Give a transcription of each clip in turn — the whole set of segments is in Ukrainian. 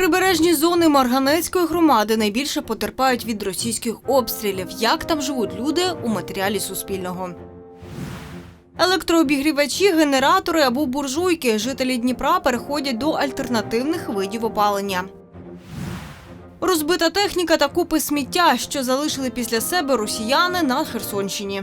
Прибережні зони Марганецької громади найбільше потерпають від російських обстрілів. Як там живуть люди у матеріалі Суспільного. Електрообігрівачі, генератори або буржуйки. Жителі Дніпра переходять до альтернативних видів опалення. Розбита техніка та купи сміття, що залишили після себе росіяни на Херсонщині.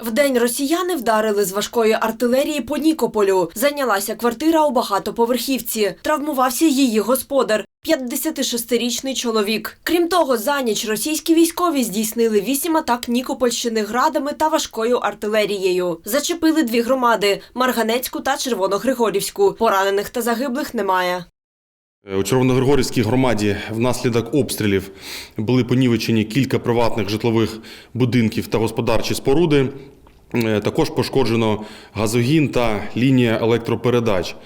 Вдень росіяни вдарили з важкої артилерії по Нікополю. Зайнялася квартира у багатоповерхівці. Травмувався її господар. 56-річний чоловік. Крім того, за ніч російські військові здійснили вісім атак Нікопольщини градами та важкою артилерією. Зачепили дві громади Марганецьку та Червоногригорівську. Поранених та загиблих немає. У Червоногригорівській громаді внаслідок обстрілів були понівечені кілька приватних житлових будинків та господарчі споруди. Е, Також пошкоджено газогін та лінія електропередач.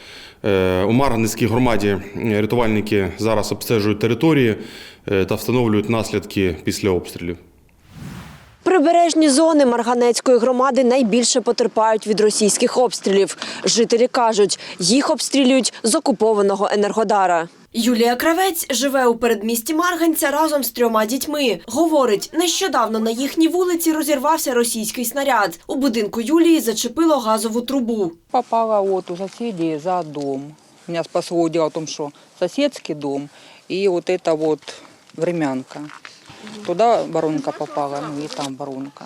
Е, У Марганецькій громаді е, рятувальники зараз обстежують території е, та встановлюють наслідки після обстрілів. Прибережні зони Марганецької громади найбільше потерпають від російських обстрілів. Жителі кажуть, їх обстрілюють з окупованого Енергодара. Юлія Кравець живе у передмісті Марганця разом з трьома дітьми. Говорить, нещодавно на їхній вулиці розірвався російський снаряд. У будинку Юлії зачепило газову трубу. Попала вот у соседей за дом. Меня спасло дело в том, что соседский дом и вот это вот времянка. Туда воронка попала, ну и там воронка.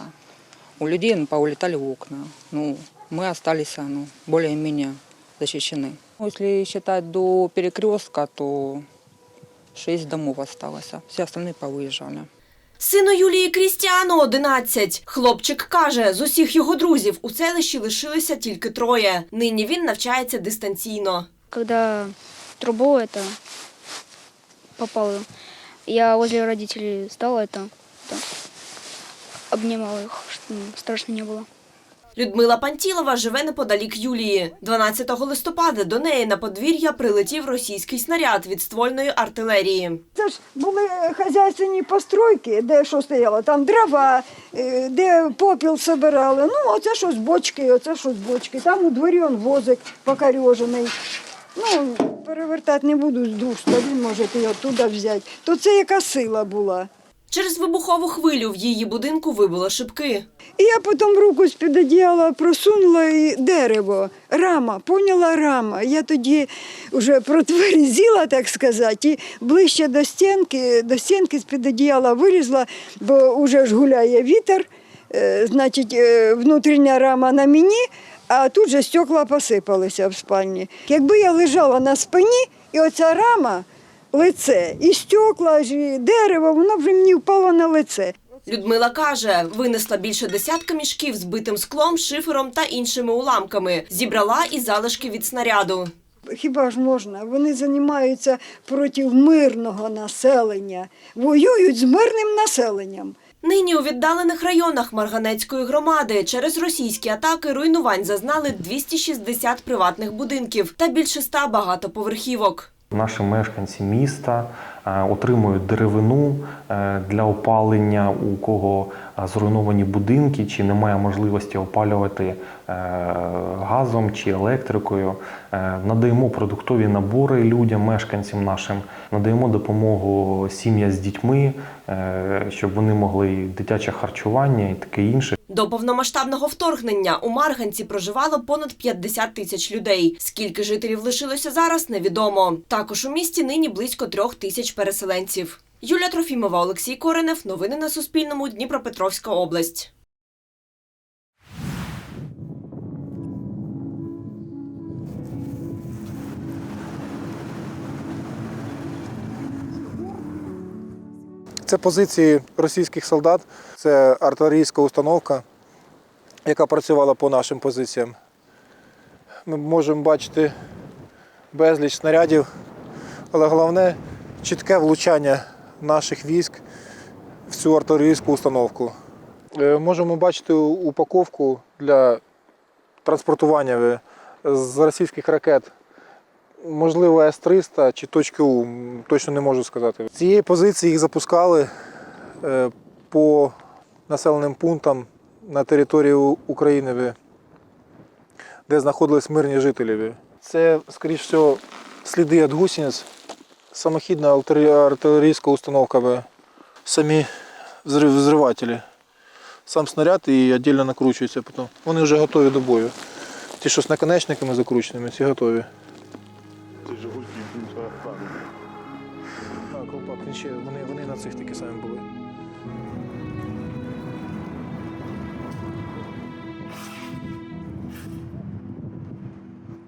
У людей ну, поулетали окна. Ну, мы остались ну, более-менее защищены. Ну, Если считать до перекрестка, то шесть домов осталось, а все остальные повыезжали. Сину Юлії Крістіану 11. Хлопчик каже, з усіх його друзів у селищі лишилися тільки троє. Нині він навчається дистанційно. когда в трубу это попало, я возле родителей стала это, это обнимала их, чтобы страшно не было. Людмила Пантілова живе неподалік Юлії. 12 листопада до неї на подвір'я прилетів російський снаряд від ствольної артилерії. Це ж були хазяйственні постройки, де що стояло, там дрова, е, де попіл собирали. Ну, оце щось бочки, оце щось бочки. Там у дворі он возик покорьожений. Ну, перевертати не буду з двох сторін, можете його туди взяти. То це яка сила була. Через вибухову хвилю в її будинку вибило шибки. І я потім руку з-під одіяла просунула і дерево, рама, поняла рама. Я тоді вже протверзіла, так сказати, і ближче до стінки, до стінки з-під одіяла вилізла, бо вже ж гуляє вітер, е, значить, е, внутрішня рама на мені, а тут же стекла посипалися в спальні. Якби я лежала на спині, і оця рама, лице, і стекла, і дерево, воно вже мені впало на лице. Людмила каже, винесла більше десятка мішків з битим склом, шифером та іншими уламками. Зібрала і залишки від снаряду. Хіба ж можна? Вони займаються проти мирного населення, воюють з мирним населенням. Нині у віддалених районах Марганецької громади через російські атаки руйнувань зазнали 260 приватних будинків та більше ста багатоповерхівок. Наші мешканці міста отримують деревину е, для опалення, у кого е, зруйновані будинки, чи немає можливості опалювати е, газом чи електрикою. Е, Надаємо продуктові набори людям, мешканцям нашим, надаємо допомогу сім'ям з дітьми, е, щоб вони могли дитяче харчування і таке інше. До повномасштабного вторгнення у Марганці проживало понад 50 тисяч людей. Скільки жителів лишилося зараз, невідомо. Також у місті нині близько трьох тисяч переселенців. Юлія Трофімова, Олексій Коренев. Новини на Суспільному. Дніпропетровська область. Це позиції російських солдат, це артилерійська установка, яка працювала по нашим позиціям. Ми можемо бачити безліч снарядів, але головне чітке влучання наших військ в цю артилерійську установку. Е, Можемо бачити упаковку для транспортування е, з російських ракет. Можливо, С-300 чи точки У, точно не можу сказати. З цієї позиції їх запускали е, по населеним пунктам на території України, де знаходились мирні жителі. Це, скоріш всього, сліди від гусениць самохідна артилерійська установка Самі взрив- взривателі. Сам снаряд і віддільно накручується потім. Вони вже готові до бою. Ті, що з наконечниками закрученими, ці готові. А, колпак, ще, вони, вони на цих такі самі були.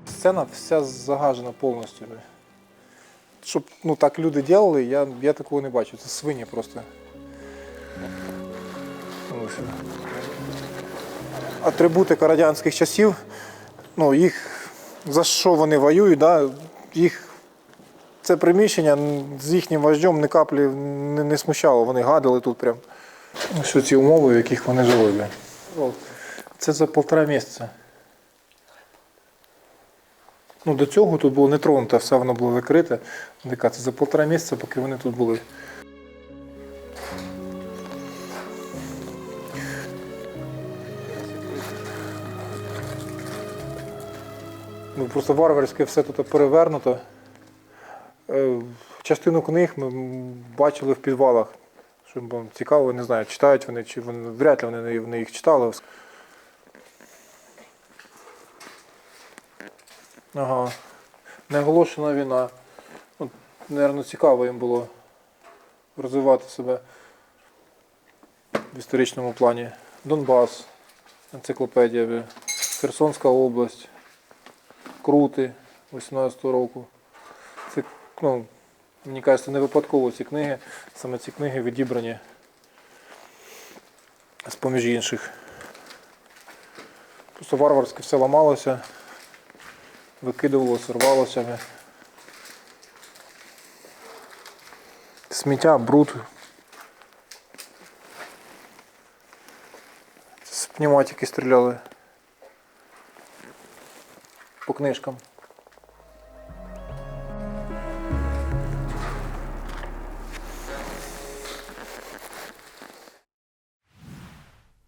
Сцена вся загажена повністю. Щоб ну, так люди робили, я, я такого не бачу. Це свині просто. Атрибутика радянських часів, ну, їх за що вони воюють, да, їх це приміщення з їхнім вождем ні каплі не, не смущало. Вони гадили тут прям. Ось ці умови, в яких вони жили. Це за півтора місяця. Ну, до цього тут було не тронуто, все воно було закрите. Це за півтора місяця, поки вони тут були. Ну, просто варварське все тут перевернуто. Е, Частину книг ми бачили в підвалах. Що цікаво, не знаю, читають вони чи вони вряд ли вони їх читали. Ага. Неоголошена війна. От, Наверно, цікаво їм було розвивати себе в історичному плані. Донбас, енциклопедія, Херсонська область, Крути 18-го року. Це, ну, мені кажеться, не випадково ці книги. Саме ці книги відібрані з-поміж інших. Просто варварське все ламалося викидувалося, рвалося. Сміття, бруд. З пневматики стріляли. По книжкам.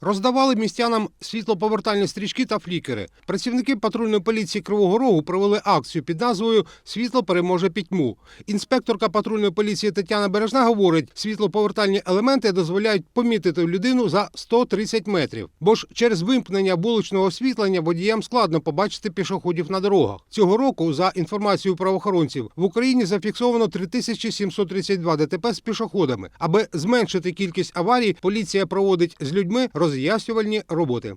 Роздавали містянам світлоповертальні стрічки та флікери. Працівники патрульної поліції Кривого Рогу провели акцію під назвою Світло переможе пітьму. Інспекторка патрульної поліції Тетяна Бережна говорить, світлоповертальні елементи дозволяють помітити людину за 130 метрів. Бо ж через вимкнення вуличного освітлення водіям складно побачити пішоходів на дорогах. Цього року, за інформацією правоохоронців, в Україні зафіксовано 3732 ДТП з пішоходами. Аби зменшити кількість аварій, поліція проводить з людьми роз'яснювальні роботи.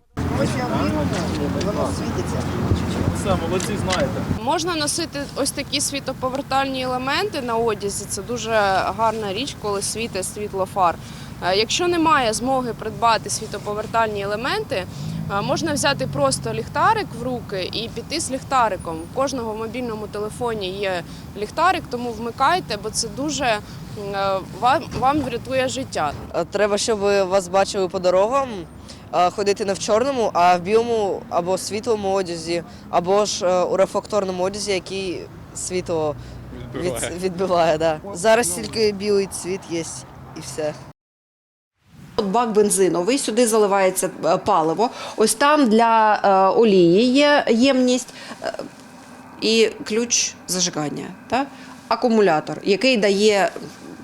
Молодці, знаєте. Можна носити ось такі світоповертальні елементи на одязі. Це дуже гарна річ, коли світить світло фар. Е, Якщо немає змоги придбати світоповертальні елементи, е, можна взяти просто ліхтарик в руки і піти з ліхтариком. У кожного в мобільному телефоні є ліхтарик, тому вмикайте, бо це дуже вам, вам врятує життя. Треба, щоб вас бачили по дорогам, ходити не в чорному, а в білому або світлому одязі, або ж е, у рефлекторному одязі, який світло відбиває. відбиває да. Зараз тільки білий цвіт є і все. От бак бензиновий, сюди заливається е, паливо. Ось там для е, олії є ємність е, і ключ зажигання. Так? Акумулятор, який дає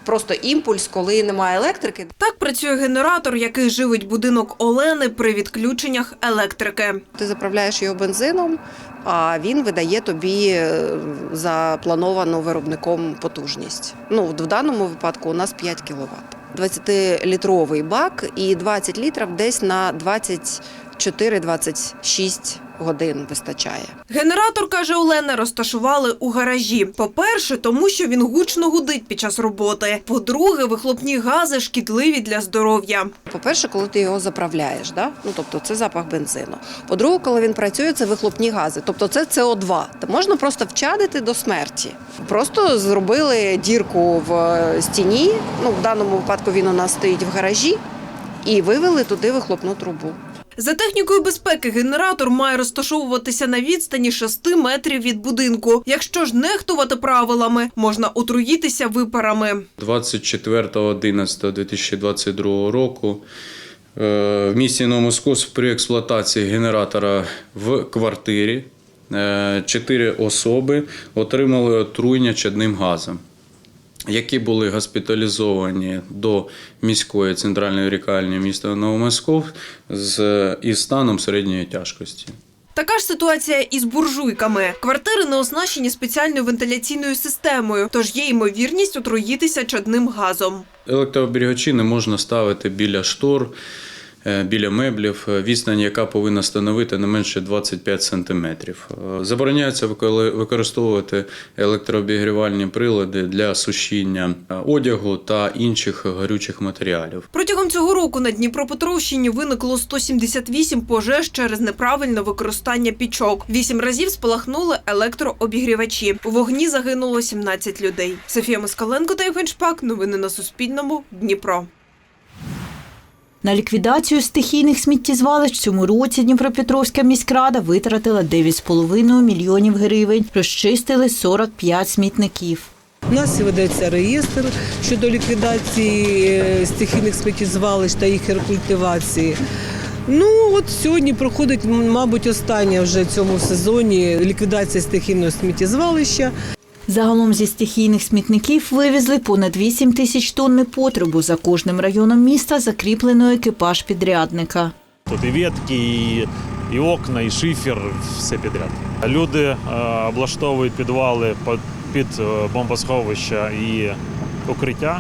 просто імпульс, коли немає електрики. Так працює генератор, який живить будинок Олени при відключеннях електрики. Ти заправляєш його бензином, а він видає тобі е, заплановану виробником потужність. Ну, в даному випадку у нас 5 кВт. 20-літровий бак і 20 літрів десь на 24-26 годин вистачає. Генератор, каже Олена, розташували у гаражі. По-перше, тому що він гучно гудить під час роботи. По-друге, вихлопні гази шкідливі для здоров'я. По-перше, коли ти його заправляєш, да? ну, тобто це запах бензину. По-друге, коли він працює, це вихлопні гази, тобто це СО2. Та можна просто вчадити до смерті. Просто зробили дірку в е, стіні. Ну, в даному випадку він у нас стоїть в гаражі, і вивели туди вихлопну трубу. За технікою безпеки генератор має розташовуватися на відстані 6 метрів від будинку. Якщо ж нехтувати правилами, можна отруїтися випарами. 24.11.2022 року е, в місті Новомосковськ при експлуатації генератора в квартирі е, чотири особи отримали отруєння чадним газом. Які були госпіталізовані до міської центральної лікарні міста Новомосков з із станом середньої тяжкості. Така ж ситуація із буржуйками. Квартири не оснащені спеціальною вентиляційною системою, тож є ймовірність отруїтися чадним газом. Електрооберігачі не можна ставити біля штор, біля меблів, е, відстань, яка повинна становити не менше 25 см. Забороняється виколи- використовувати електрообігрівальні прилади для сушіння е, одягу та інших горючих матеріалів. Протягом цього року на Дніпропетровщині виникло 178 пожеж через неправильне використання пічок. Вісім разів спалахнули електрообігрівачі. У вогні загинуло 17 людей. Софія Москаленко та Євген Шпак. Новини на Суспільному. Дніпро. На ліквідацію стихійних сміттєзвалищ в цьому році Дніпропетровська міськрада витратила 9,5 мільйонів гривень. Розчистили 45 смітників. У нас ведеться реєстр щодо ліквідації е, стихійних сміттєзвалищ та їх рекультивації. Ну от сьогодні проходить, мабуть, остання вже в цьому сезоні ліквідація стихійного сміттєзвалища. Загалом зі стихійних смітників вивезли понад 8 тисяч тонн непотребу. За кожним районом міста закріплено екіпаж підрядника. Тут і ветки, і, і окна, і шифер, все підряд. Люди е, облаштовують підвали під, е, бомбосховища і укриття,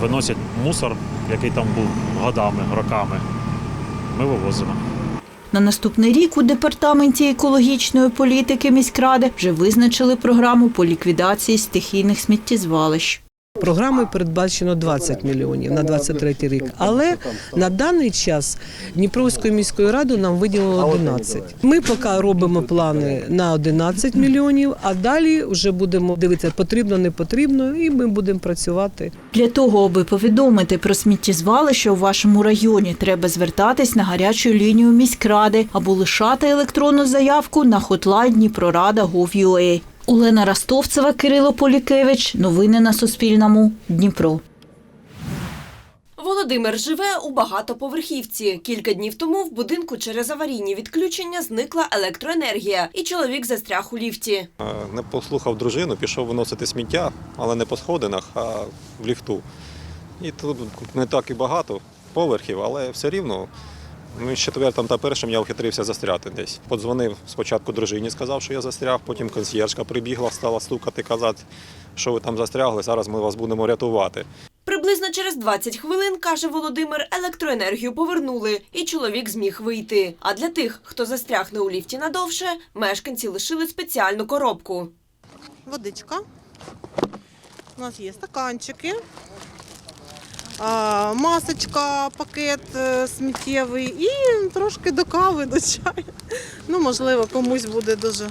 виносять мусор, який там був годами, роками. Ми вивозимо. На наступний рік у департаменті екологічної політики міськради вже визначили програму по ліквідації стихійних сміттєзвалищ. Програмою передбачено 20 мільйонів на 23 рік. Але на даний час Дніпровською міською радою нам виділило 11. Ми поки робимо плани на 11 мільйонів, а далі вже будемо дивитися, потрібно, не потрібно, і ми будемо працювати. Для того, аби повідомити про сміттєзвалище у вашому районі, треба звертатись на гарячу лінію міськради або лишати електронну заявку на hotline Дніпрорада.gov.ua. Олена Ростовцева, Кирило Полікевич. Новини на Суспільному. Дніпро. Володимир живе у багатоповерхівці. Кілька днів тому в будинку через аварійні відключення зникла електроенергія, і чоловік застряг у ліфті. Е, Не послухав дружину, пішов виносити сміття, але не по сходинах, а в ліфту. І тут не так і багато поверхів, але все рівно. Ну, і з четвертим та першим я вхитрився застряти десь. Подзвонив спочатку дружині, сказав, що я застряг, потім консьєржка прибігла, стала стукати, казати, що ви там застрягли, зараз ми вас будемо рятувати. Приблизно через 20 хвилин, каже Володимир, електроенергію повернули, і чоловік зміг вийти. А для тих, хто застрягне у ліфті надовше, мешканці лишили спеціальну коробку. водичка. У нас є стаканчики, масочка, пакет е, сміттєвий і трошки до кави, до чаю. Ну, можливо, комусь буде дуже,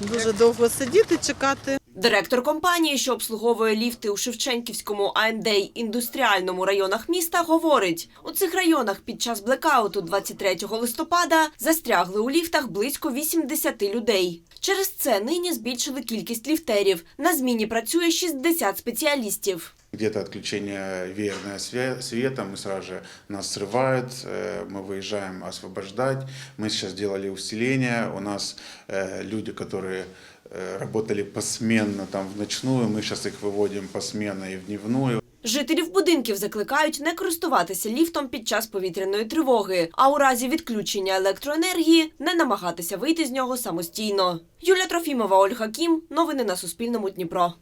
дуже довго сидіти, чекати. Директор компанії, що обслуговує ліфти у Шевченківському АНД індустріальному районах міста, говорить, у цих районах під час блекауту 23 листопада застрягли у ліфтах близько 80 людей. Через це нині збільшили кількість ліфтерів. На зміні працює 60 спеціалістів Где-то отключение веерного све- света, мы сразу же нас срывают, э, мы выезжаем освобождать. Мы сейчас делали усиление, у нас э, люди, которые э, работали посменно там в ночную, мы сейчас их выводим посменно и в дневную. Жителів будинків закликають не користуватися ліфтом під час повітряної тривоги, а у разі відключення електроенергії не намагатися вийти з нього самостійно. Юлія Трофімова, Ольга Кім. Новини на Суспільному. Дніпро.